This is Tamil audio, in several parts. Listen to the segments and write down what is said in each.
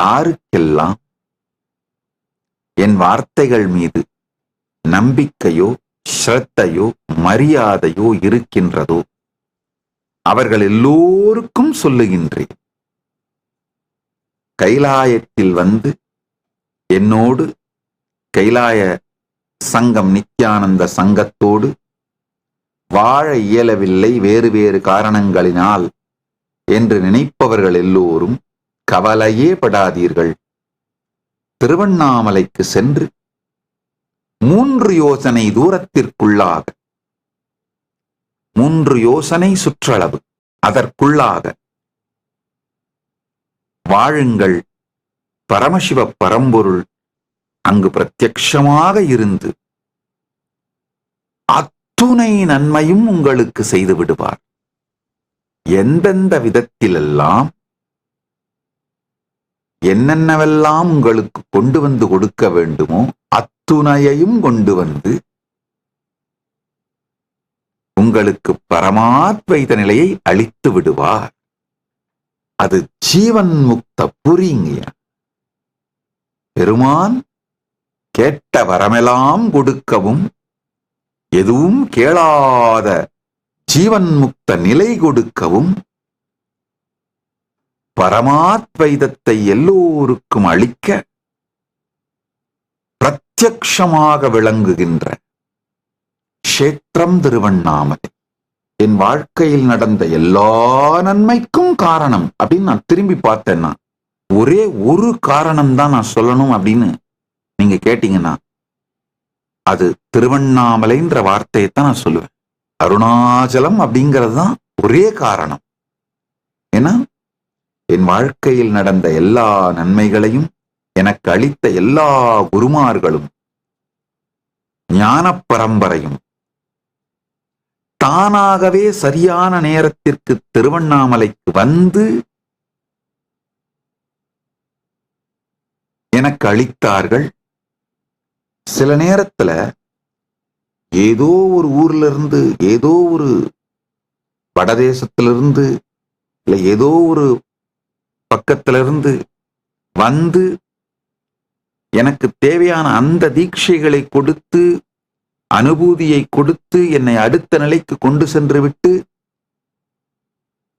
யாருக்கெல்லாம் என் வார்த்தைகள் மீது நம்பிக்கையோ ஸ்ரத்தையோ மரியாதையோ இருக்கின்றதோ அவர்கள் எல்லோருக்கும் சொல்லுகின்றேன். கைலாயத்தில் வந்து என்னோடு கைலாய சங்கம் நித்யானந்த சங்கத்தோடு வாழ இயலவில்லை வேறு வேறு காரணங்களினால் என்று நினைப்பவர்கள் எல்லோரும் கவலையே படாதீர்கள். திருவண்ணாமலைக்கு சென்று மூன்று யோசனை தூரத்திற்குள்ளாக மூன்று யோசனை சுற்றளவு அதற்குள்ளாக வாழுங்கள். பரமசிவ பரம்பொருள் அங்கு பிரத்யக்ஷமாக இருந்து அத்துணை நன்மையும் உங்களுக்கு செய்து விடுவார். எந்தெந்த விதத்திலெல்லாம் என்னென்னவெல்லாம் உங்களுக்கு கொண்டு வந்து கொடுக்க வேண்டுமோ அத்துணையையும் கொண்டு வந்து உங்களுக்கு பரமாத்வைத நிலையை அளித்து விடுவார். அது ஜீவன் முக்த புரியுங்க பெருமான் கேட்ட வரமெல்லாம் கொடுக்கவும் எதுவும் கேளாத ஜீவன் முக்த நிலை கொடுக்கவும் பரமாத்வைதத்தை எல்லோருக்கும் அளிக்க பிரத்யக்ஷமாக விளங்குகின்ற கஷேத்திரம் திருவண்ணாமலை. என் வாழ்க்கையில் நடந்த எல்லா நன்மைக்கும் காரணம் அப்படின்னு நான் திரும்பி பார்த்தேன்னா ஒரே ஒரு காரணம் தான் நான் சொல்லணும் அப்படின்னு நீங்க கேட்டீங்கன்னா அது திருவண்ணாமலைன்ற வார்த்தையை தான் நான் சொல்லுவேன். அருணாச்சலம் அப்படிங்கிறது தான் ஒரே காரணம். ஏன்னா என் வாழ்க்கையில் நடந்த எல்லா நன்மைகளையும் எனக்கு அளித்த எல்லா குருமார்களும் ஞான பரம்பரையும் தானாகவே சரியான நேரத்திற்கு திருவண்ணாமலைக்கு வந்து எனக்கு அளித்தார்கள். சில நேரத்துல ஏதோ ஒரு ஊர்ல இருந்து ஏதோ ஒரு வடதேசத்திலிருந்து இல்லை ஏதோ ஒரு பக்கத்துல இருந்து வந்து எனக்கு தேவையான அந்த தீட்சைகளை கொடுத்து அனுபூதியை கொடுத்து என்னை அடுத்த நிலைக்கு கொண்டு சென்று விட்டு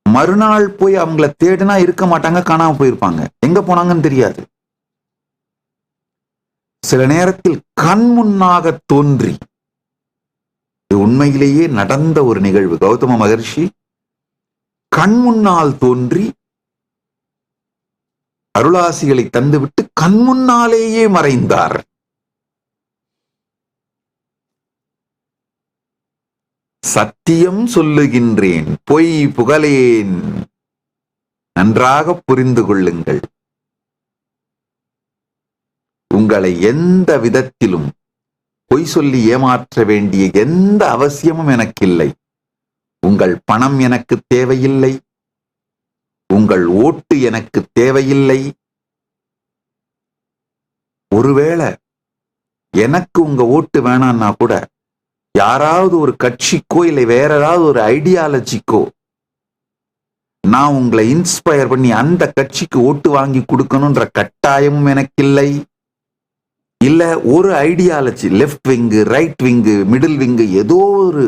மறுநாள் போய் அவங்கள தேடினா இருக்க மாட்டாங்க காணாம போயிருப்பாங்க. எங்க போனாங்கன்னு தெரியாது. சில நேரத்தில் கண் முன்னாக தோன்றி இது உண்மையிலேயே நடந்த ஒரு நிகழ்வு. கௌதம மகர்ஷி கண் முன்னால் தோன்றி அருளாசிகளை தந்துவிட்டு கண் முன்னாலேயே மறைந்தார். சத்தியம் சொல்லுகின்றேன் பொய் புகழேன். நன்றாக புரிந்து கொள்ளுங்கள். உங்களை எந்த விதத்திலும் பொய் சொல்லி ஏமாற்ற வேண்டிய எந்த அவசியமும் எனக்கில்லை. உங்கள் பணம் எனக்கு தேவையில்லை. உங்கள் ஓட்டு எனக்கு தேவையில்லை. ஒருவேளை எனக்கு உங்க ஓட்டு வேணான்னா கூட யாராவது ஒரு கட்சிக்கோ இல்லை வேற ஏதாவது ஒரு ஐடியாலஜிக்கோ நான் உங்களை இன்ஸ்பயர் பண்ணி அந்த கட்சிக்கு ஓட்டு வாங்கி கொடுக்கணும்ன்ற கட்டாயமும் எனக்கு இல்லை இல்ல ஒரு ideology left wing right wing middle wing ஏதோ ஒரு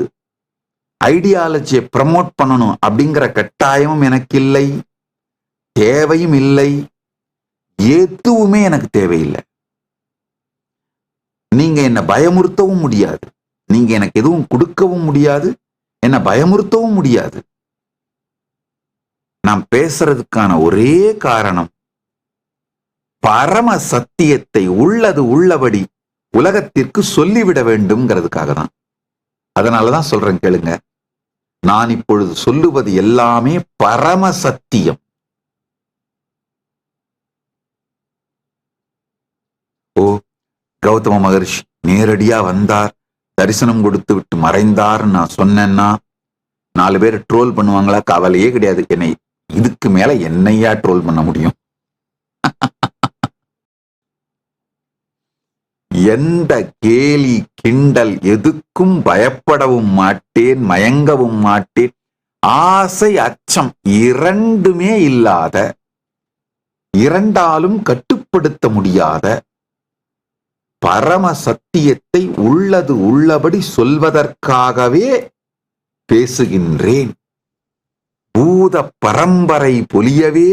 ஐடியாலஜியை ப்ரமோட் பண்ணணும் அப்படிங்கிற கட்டாயமும் எனக்கு இல்லை தேவையும் இல்லை எதுவுமே எனக்கு தேவையில்லை. நீங்க என்ன பயமுறுத்தவும் முடியாது. நீங்க எனக்கு எதுவும் கொடுக்கவும் முடியாது. என்ன பயமுறுத்தவும் முடியாது. நான் பேசுறதுக்கான ஒரே காரணம் பரம சத்தியத்தை உள்ளது உள்ளபடி உலகத்திற்கு சொல்லிவிட வேண்டும்ங்கிறதுக்காக தான். அதனாலதான் சொல்றேன் கேளுங்க. நான் இப்பொழுது சொல்லுவது எல்லாமே பரம சத்தியம் ஓ கௌதம மகர்ஷி நேரடியா வந்தார் தரிசனம் கொடுத்து விட்டு மறைந்தார்னு நான் சொன்னேன்னா நாலு பேர் ட்ரோல் பண்ணுவாங்களா? கவலையே கிடையாது. என்னை இதுக்கு மேல என்னையா ட்ரோல் பண்ண முடியும்? எந்த கேலி கிண்டல் எதுக்கும் பயப்படவும் மாட்டேன் மயங்கவும் மாட்டேன். ஆசை அச்சம் இரண்டுமே இல்லாத இரண்டாலும் கட்டுப்படுத்த முடியாத பரம சத்தியத்தை உள்ளது உள்ளபடி சொல்வதற்காகவே பேசுகின்றேன். பூத பரம்பரை பொலியவே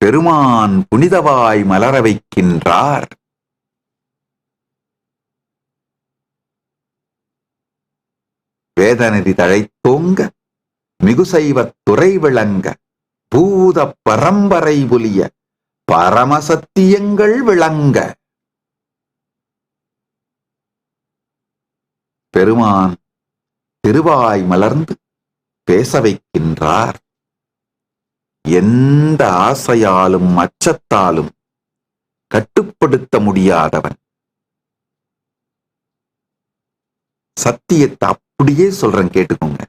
பெருமான் புனிதவாய் மலர வைக்கின்றார். வேதநெறி தழைத்தோங்க மிகுசைவத் துறை விளங்க பூத பரம்பரை ஒலிய பரமசத்தியங்கள் விளங்க. பெருமான் திருவாய் மலர்ந்து பேச வைக்கின்றார் எந்த ஆசையாலும் அச்சத்தாலும் கட்டுப்படுத்த முடியாதவன். சத்தியத்தை அப்படியே சொல்றேன் கேட்டுக்கோங்க.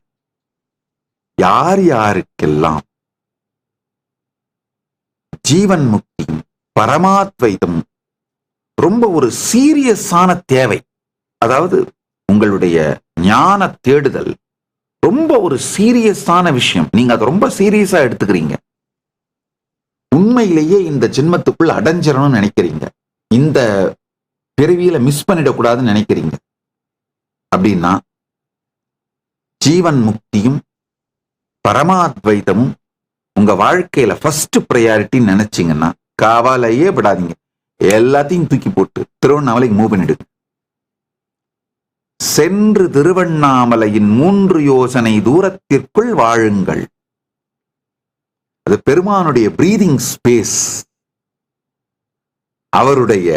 யார் யாருக்கெல்லாம் ஜீவன் முக்தியும் பரமாத்வைதம் ரொம்ப ஒரு சீரியஸான தேவை. அதாவது உங்களுடைய ஞான தேடுதல் ரொம்ப ஒரு சீரியஸான விஷயம். நீங்க அதை ரொம்ப சீரியஸா எடுத்துக்கிறீங்க. உண்மையிலேயே இந்த ஜென்மத்துக்குள்ள அடைஞ்சிடணும்னு நினைக்கிறீங்க. இந்த பிறவியில மிஸ் பண்ணிடக்கூடாதுன்னு நினைக்கிறீங்க. அப்படின்னா ஜீவன் முக்தியும் பரமாத்வைதமும் உங்க வாழ்க்கையில ஃபர்ஸ்ட் ப்ரையாரிட்டி நினைச்சீங்கன்னா காவாலையே விடாதீங்க. எல்லாத்தையும் தூக்கி போட்டு திருவண்ணாமலைக்கு மூவ் பண்ணிடுங்க சென்று திருவண்ணாமலையின் மூன்று யோசனை தூரத்திற்குள் வாழுங்கள். அது பெருமானுடைய பிரீதிங் ஸ்பேஸ் அவருடைய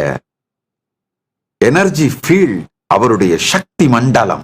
எனர்ஜி ஃபீல்ட் அவருடைய சக்தி மண்டலம்.